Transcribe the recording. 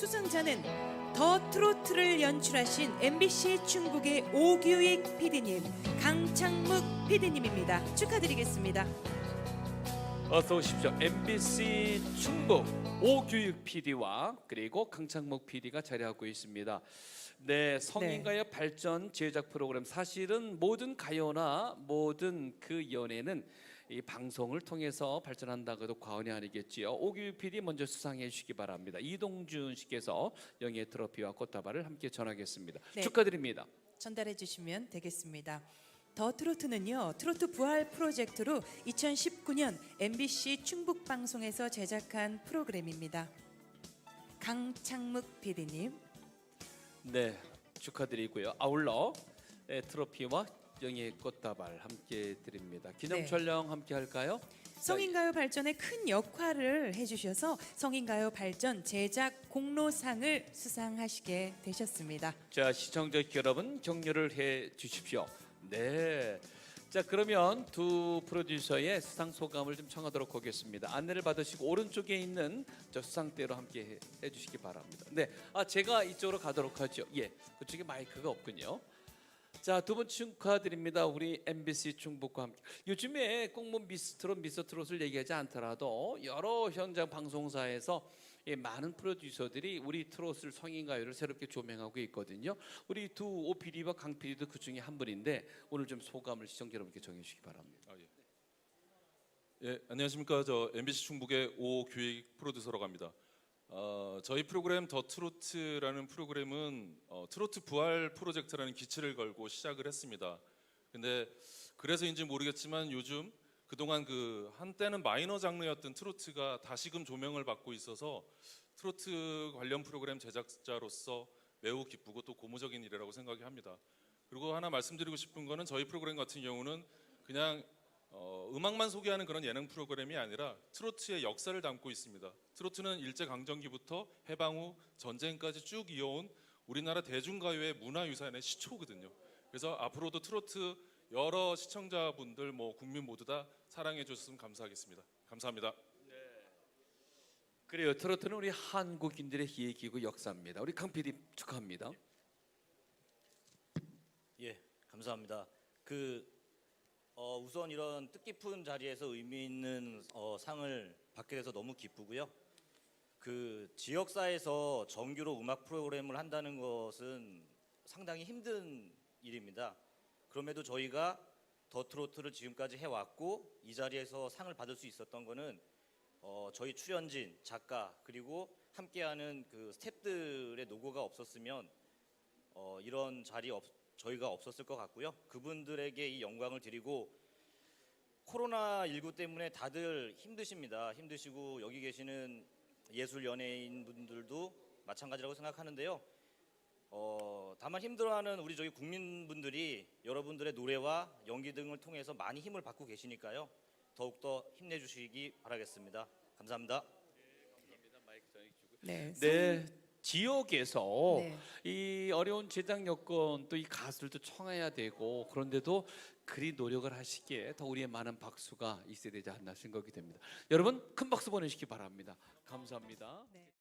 수상자는 더 트로트를 연출하신 MBC 충북의 오규익 PD님, 강창묵 PD님입니다. 축하드리겠습니다. 어서 오십시오. MBC 충북 오규익 PD와 그리고 강창목 PD가 자리하고 있습니다. 네, 성인가요 발전 제작 프로그램 사실은 모든 가요나 모든 그 연예는 이 방송을 통해서 발전한다고 해도 과언이 아니겠지요. 오규익 PD 먼저 수상해 주시기 바랍니다. 이동준 씨께서 영예 트로피와 꽃다발을 함께 전하겠습니다. 네. 축하드립니다. 전달해 주시면 되겠습니다. 더 트로트는요 트로트 부활 프로젝트로 2019년 MBC 충북 방송에서 제작한 프로그램입니다. 강창묵 PD님, 네, 축하드리고요. 아울러 네, 트로피와 영예 꽃다발 함께 드립니다. 기념 네. 촬영 함께 할까요? 성인가요 발전에 큰 역할을 해주셔서 성인가요 발전 제작 공로상을 수상하시게 되셨습니다. 자, 시청자 여러분 격려를 해 주십시오. 네. 자, 그러면 두 프로듀서의 수상 소감을 좀 청하도록 하겠습니다. 안내를 받으시고 오른쪽에 있는 저 수상대로 함께 해, 해 주시기 바랍니다. 네. 아, 제가 이쪽으로 가도록 하죠. 예. 그쪽에 마이크가 없군요. 자, 두 분 축하드립니다. 우리 MBC 충북과 함께. 요즘에 꼭뭐 미스트롯, 미스트롯을 얘기하지 않더라도 여러 현장 방송사에서 이 많은 프로듀서들이 우리 트롯을 성인가요를 새롭게 조명하고 있거든요. 우리 두 OPD와 강 PD도 그 중에 한 분인데 오늘 좀 소감을 시청자 여러분께 정해 주시기 바랍니다. 아, 예. 예, 안녕하십니까. 저 MBC 충북의 오규익 프로듀서라고 합니다. 어, 저희 프로그램 더 트로트라는 프로그램은 어, 트로트 부활 프로젝트라는 기치를 걸고 시작을 했습니다. 근데 그래서인지 모르겠지만 요즘 그동안 그 한때는 마이너 장르였던 트로트가 다시금 조명을 받고 있어서 트로트 관련 프로그램 제작자로서 매우 기쁘고 또 고무적인 일이라고 생각이 합니다. 그리고 하나 말씀드리고 싶은 거는 저희 프로그램 같은 경우는 그냥 어, 음악만 소개하는 그런 예능 프로그램이 아니라 트로트의 역사를 담고 있습니다. 트로트는 일제 강점기부터 해방 후 전쟁까지 쭉 이어온 우리나라 대중가요의 문화유산의 시초거든요. 그래서 앞으로도 트로트 여러 시청자분들 뭐 국민 모두 다 사랑해 주셨으면 감사하겠습니다. 감사합니다. 그래요. 트로트는 우리 한국인들의 얘기고 역사입니다. 우리 강 PD 축하합니다. 예, 감사합니다. 그 어, 우선 이런 뜻깊은 자리에서 의미 있는 어, 상을 받게 돼서 너무 기쁘고요. 그 지역사에서 정규로 음악 프로그램을 한다는 것은 상당히 힘든 일입니다. 그럼에도 저희가 더 트로트를 지금까지 해왔고 이 자리에서 상을 받을 수 있었던 거는 어, 저희 출연진, 작가 그리고 함께하는 그 스태프들의 노고가 없었으면 어, 이런 자리 없, 저희가 없었을 것 같고요. 그분들에게 이 영광을 드리고 코로나 19 때문에 다들 힘드십니다. 힘드시고 여기 계시는 예술 연예인 분들도 마찬가지라고 생각하는데요. 어, 다만 힘들어하는 우리 저희 국민분들이 여러분들의 노래와 연기 등을 통해서 많이 힘을 받고 계시니까요. 더욱더 힘내주시기 바라겠습니다. 감사합니다. 네, 네. 지역에서 네. 이 어려운 제작 여건 또 이 가수들도 청해야 되고 그런데도 그리 노력을 하시기에 더 우리의 많은 박수가 있어야 되지 않나 생각이 됩니다. 여러분 큰 박수 보내시기 바랍니다. 감사합니다. 네.